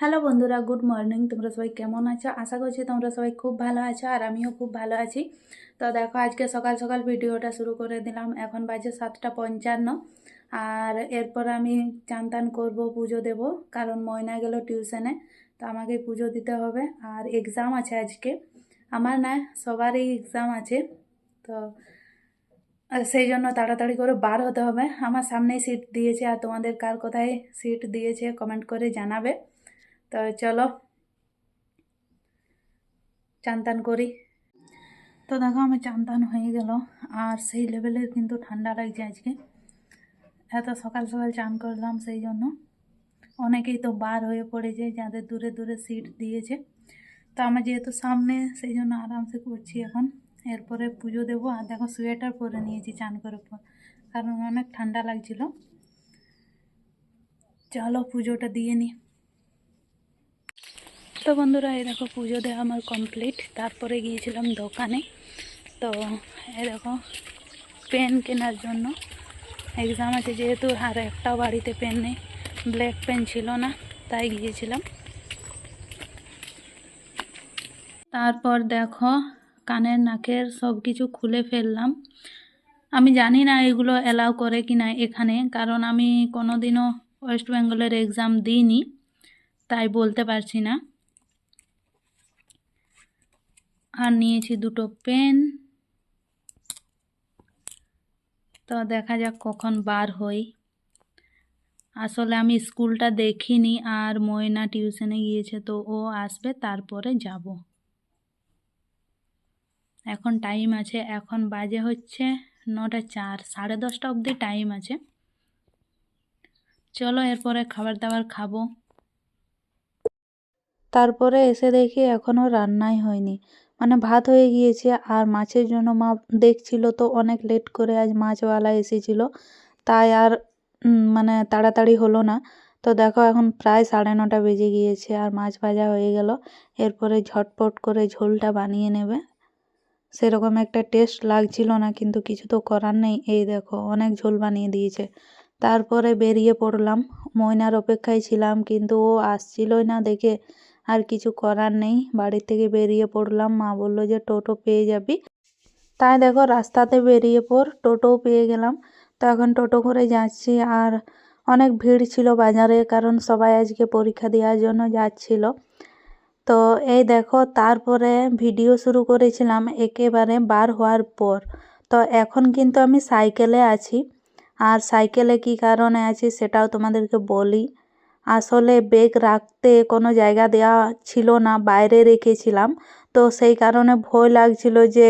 Hello বন্ধুরা, good morning. তোমরা সবাই কেমন আছো? আশা করছি তোমরা সবাই খুব ভালো আছো আর আমিও খুব ভালো আছি। তো দেখো, আজকে সকাল সকাল ভিডিওটা শুরু করে দিলাম। এখন বাজে সাতটা পঞ্চান্ন। আর এরপর আমি চান টান করব, পুজো দেব। কারণ ময়না গেল টিউশনে, তো আমাকে পুজো দিতে হবে। আর এক্সাম আছে আজকে। আমার না, সবারই এক্সাম আছে। তো সেই জন্য তাড়াতাড়ি করে বার হতে হবে। আমার সামনেই সিট দিয়েছে আর তোমাদের কার কোথায় সিট দিয়েছে কমেন্ট করে জানাবে। তো চলো চান করি। তো দেখো আমার চান হয়ে গেল। আর সেই লেভেলের কিন্তু ঠান্ডা লাগছে আজকে। এত সকাল সকাল চান করলাম সেই জন্য। অনেকেই তো বার হয়ে পড়েছে, যাদের দূরে দূরে সিট দিয়েছে। তো আমার যেহেতু সামনে, সেই জন্য আরামসে করছি এখন। এরপরে পুজো দেবো। আর দেখো সোয়েটার পরে নিয়েছি চান করার পর, কারণ অনেক ঠান্ডা লাগছিল। চলো, পুজোটা দিয়ে নিই তো বন্ধুরা, এই দেখো পুজো দেওয়া আমার কমপ্লিট তারপরে গিয়েছিলাম দোকানে। তো এই দেখো পেন কেনার জন্য। এক্সাম আছে যেহেতু, আর একটাও বাড়িতে পেন নেই। ব্ল্যাক পেন ছিল না, তাই গিয়েছিলাম। তারপর দেখো, কানের নাকের সব কিছু খুলে ফেললাম। আমি জানি না এগুলো অ্যালাউ করে কি না এখানে, কারণ আমি কোনো দিনও ওয়েস্ট বেঙ্গলের এক্সাম দিইনি, তাই বলতে পারছি না। আর নিয়েছি দুটো পেন। তো দেখা যাক কখন বার হই। আসলে আমি স্কুলটা দেখিনি আর ময়না টিউশনে গিয়েছে তো ও আসবে, তারপরে যাব। এখন টাইম আছে, এখন বাজে হচ্ছে নটা চার, সাড়ে দশটা অবধি টাইম আছে। চলো এরপরে খাবার দাবার খাব। তারপরে এসে দেখি এখনও রান্নাই হয়নি। মানে ভাত হয়ে গিয়েছে আর মাছের জন্য মা দেখছিল তো অনেক লেট করে আজ মাছওয়ালা এসেছিল। তাই আর মানে তাড়াতাড়ি হলো না। তো দেখো এখন প্রায় সাড়ে নটা বেজে গিয়েছে আর মাছ ভাজা হয়ে গেল। এরপরে ঝটপট করে ঝোলটা বানিয়ে নেবে। সেরকম একটা টেস্ট লাগছিল না, কিন্তু কিছু তো করার নেই। এই দেখো, অনেক ঝোল বানিয়ে দিয়েছে। তারপরে বেরিয়ে পড়লাম। ময়নার অপেক্ষায় ছিলাম, কিন্তু ও আসছিলই না দেখে। আর কিছু করার নেই। বাড়ি থেকে বেরিয়ে পড়লাম। মা বলল যে, টোটো পেয়ে যাবি? তাই দেখো, রাস্তাতে বেরিয়ে পড় টোটোও পেয়ে গেলাম। তো এখন টোটো করে যাচ্ছি। আর অনেক ভিড় ছিল বাজারে, কারণ সবাই আজকে পরীক্ষা দেওয়ার জন্য যাচ্ছিল। তো এই দেখো, তারপরে ভিডিও শুরু করেছিলাম একেবারে বার হওয়ার পর। তো এখন কিন্তু আমি সাইকেলে আছি। আর সাইকেলে কি কারণে আছি সেটাও তোমাদেরকে বলি। আসলে ব্যাগ রাখতে কোনো জায়গা দেওয়া ছিল না, বাইরে রেখেছিলাম। তো সেই কারণে ভয় লাগছিল যে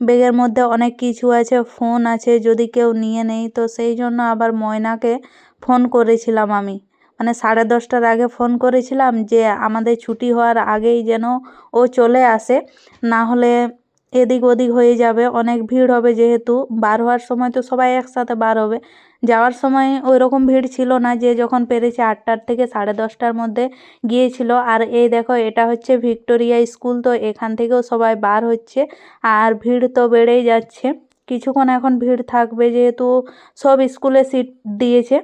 ব্যাগের মধ্যে অনেক কিছু আছে, ফোন আছে যদি কেউ নিয়ে নেই। তো সেই জন্য আবার ময়নাকে ফোন করেছিলাম আমি। মানে সাড়ে দশটার আগে ফোন করেছিলাম যে আমাদের ছুটি হওয়ার আগেই যেন ও চলে আসে। না হলে এদিক ওদিক হয়ে যাবে, অনেক ভিড় হবে যেহেতু। বার হওয়ার সময় তো সবাই একসাথে বার হবে। যাওয়ার সময় ওই রকম ভিড় ছিল না যে যখন পেরেছে আটটার থেকে সাড়ে দশটার মধ্যে গিয়েছিল। আর এই দেখো, এটা হচ্ছে ভিক্টোরিয়া স্কুল, তো এখান থেকেও সবাই বার হচ্ছে আর ভিড় তো বেড়েই যাচ্ছে। কিছুক্ষণ এখন ভিড় থাকবে যেহেতু সব স্কুলে সিট দিয়েছে।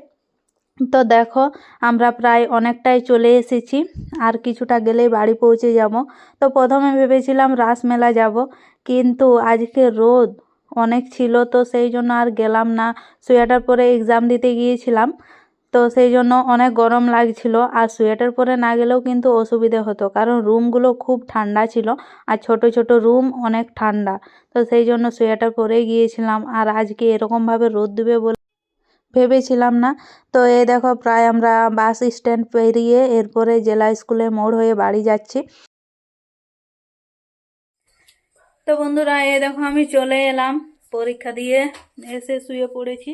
তো দেখো, আমরা প্রায় অনেকটাই চলে এসেছি, আর কিছুটা গেলেই বাড়ি পৌঁছে যাব। তো প্রথমে ভেবেছিলাম রাসমেলা যাব, কিন্তু আজকে রোদ অনেক ছিল, তো সেই জন্য আর গেলাম না। সোয়েটার পরে এক্সাম দিতে গিয়েছিলাম, তো সেই জন্য অনেক গরম লাগছিল। আর সোয়েটার পরে না গেলেও কিন্তু অসুবিধে হতো, কারণ রুমগুলো খুব ঠান্ডা ছিল আর ছোট ছোট রুম অনেক ঠান্ডা। তো সেই জন্য সোয়েটার পরেই গিয়েছিলাম, আর আজকে এরকমভাবে রোদ দেবে বলে ভেবেছিলাম না। তো এই দেখো, প্রায় আমরা বাস স্ট্যান্ড পেরিয়ে এরপরে জেলা স্কুলে মোড় হয়ে বাড়ি যাচ্ছি। তো বন্ধুরা এ দেখো আমি চলে এলাম। পরীক্ষা দিয়ে এসে শুয়ে পড়েছি।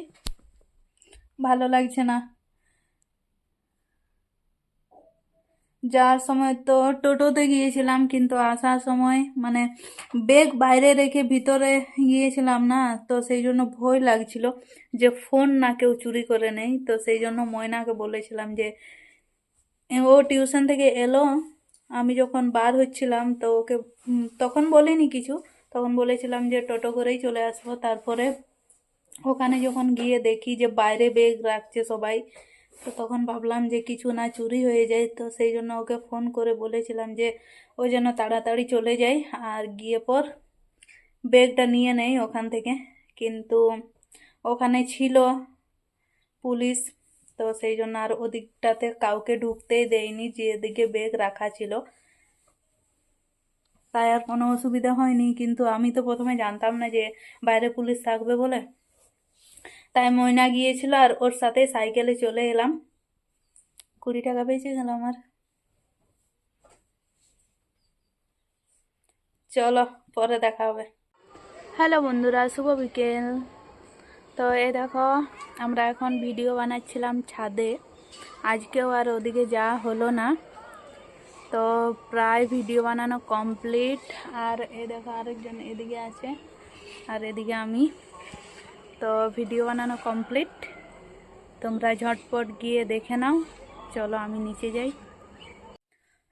ভালো লাগছে না। যাওয়ার সময় তো টোটোতে গিয়েছিলাম, কিন্তু আসার সময় মানে ব্যাগ বাইরে রেখে ভিতরে গিয়েছিলাম না, তো সেই জন্য ভয় লাগছিল যে ফোন না কেউ চুরি করে নেই। তো সেই জন্য ময়নাকে বলেছিলাম যে, ও টিউশন থেকে এলো, আমি যখন বার হচ্ছিলাম, তো ওকে তখন বলিনি কিছু তখন বলেছিলাম যে টোটো করেই চলে আসব। তারপরে ওখানে যখন গিয়ে দেখি যে বাইরে ব্যাগ রাখছে সবাই, তো তখন ভাবলাম যে কিছু না চুরি হয়ে যায়, তো সেই জন্য ওকে ফোন করে বলেছিলাম যে ও যেন তাড়াতাড়ি চলে যায় আর গিয়ে পর ব্যাগটা নিয়ে নেই ওখান থেকে। কিন্তু ওখানে ছিল পুলিশ, তো সেই জন্য আর ওদিকটাতে কাউকে ঢুকতেই দেয়নি যেদিকে ব্যাগ রাখা ছিল। তাই আর কোনো অসুবিধা হয়নি। কিন্তু আমি তো প্রথমে জানতাম না যে বাইরে পুলিশ থাকবে বলে। তাই ময়না গিয়েছিল আর ওর সাথে সাইকেলে চলে এলাম। কুড়ি টাকা বেঁচে গেল আমার। চলো, পরে দেখা হবে। হ্যালো বন্ধুরা, শুভ বিকেল। তো এই দেখো, আমরা এখন ভিডিও বানাচ্ছিলাম ছাদে। আজকেও আর ওদিকে যাওয়া হলো না। তো প্রায় ভিডিও বানানো কমপ্লিট। আর এ দেখো আরেকজন এদিকে আছে, আর এদিকে আমি। তো ভিডিও বানানো কমপ্লিট। তোমরা ঝটপট গিয়ে দেখে নাও। চলো আমি নিচে যাই।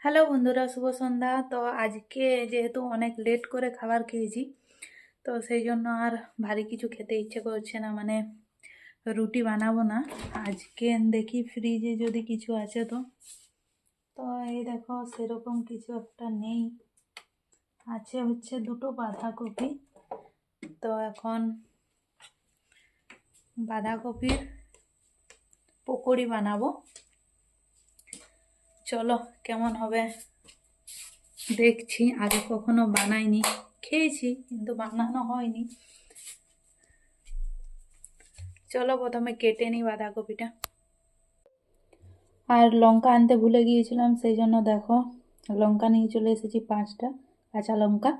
হ্যালো বন্ধুরা, শুভ সন্ধ্যা। তো আজকে যেহেতু অনেক লেট করে খাবার খেয়েছি, তো সেই জন্য আর ভারী কিছু খেতে ইচ্ছে করছে না। মানে রুটি বানাবো না। আজকে দেখি ফ্রিজে যদি কিছু আছে তো। তো এই দেখো, সেরকম কিছু একটা নেই। আছে হচ্ছে দুটো বাঁধাকপি। তো এখন বাঁধাকপির পকোড়ি বানাবো। চলো, কেমন হবে? দেখছি, আগে কখনো বানাইনি। খেয়েছি, কিন্তু বানানো হয়নি। চলো প্রথমে কেটে নিই বাঁধাকপিটা। আর লঙ্কা আনতে ভুলে গিয়েছিলাম, সেই জন্য দেখো, লঙ্কা নিয়ে চলে এসেছি পাঁচটা, কাঁচা লঙ্কা।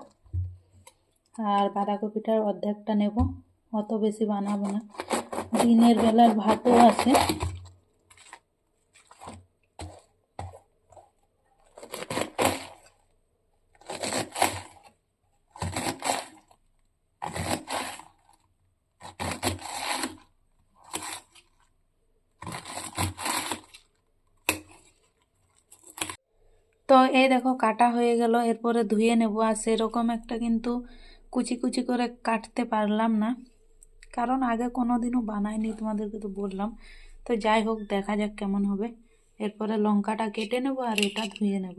আর বাঁধাকপিটার অর্ধেকটা নেব, অত বেশি বানাবো না। দিনের বেলার ভাতও আছে। তো এই দেখো কাটা হয়ে গেল, এরপরে ধুয়ে নেব। আর সেরকম একটা কিন্তু কুচি কুচি করে কাটতে পারলাম না। কারণ আগে কোনো দিনও বানাইনি তোমাদেরকে তো বললাম। তো যাই হোক, দেখা যাক কেমন হবে। এরপরে লঙ্কাটা কেটে নেব আর এটা ধুয়ে নেব।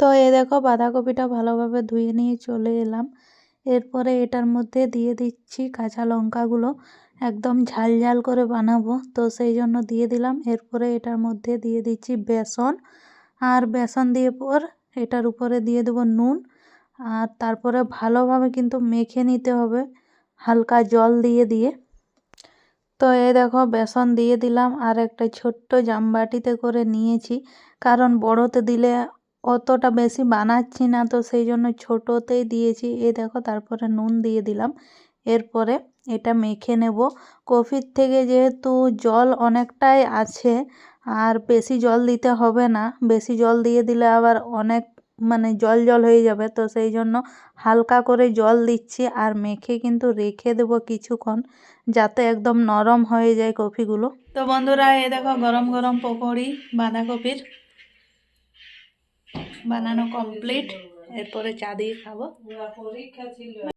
তো এই দেখো বাঁধাকপিটা ভালোভাবে ধুয়ে নিয়ে চলে এলাম। এরপরে এটার মধ্যে দিয়ে দিচ্ছি কাঁচা লঙ্কাগুলো। একদম ঝাল ঝাল করে বানাবো। তো সেই জন্য দিয়ে দিলাম। এরপরে এটার মধ্যে দিয়ে দিচ্ছি বেসন। আর বেসন দিয়ে পর এটার উপরে দিয়ে দেবো নুন। আর তারপরে ভালোভাবে কিন্তু মেখে নিতে হবে, হালকা জল দিয়ে দিয়ে। তো এই দেখো, বেসন দিয়ে দিলাম আর একটা ছোট্ট জামবাটিতে করে নিয়েছি। কারণ বড়তে দিলে অতটা বেশি বানাচ্ছি না, তো সেই জন্য ছোটোতেই দিয়েছি। এই দেখো, তারপরে নুন দিয়ে দিলাম। এরপরে এটা মেখে নেব। কফির থেকে যেহেতু জল অনেকটাই আছে আর বেশি জল দিতে হবে না। বেশি জল দিয়ে দিলে আবার অনেক মানে জল জল হয়ে যাবে। তো সেই জন্য হালকা করে জল দিচ্ছি আর মেখে কিন্তু রেখে দেবো কিছুক্ষণ যাতে একদম নরম হয়ে যায় কফিগুলো। তো বন্ধুরা, এই দেখো গরম গরম পকোড়ি, বাঁধাকপির বানানো কমপ্লিট এরপরে চা দিয়ে খাব।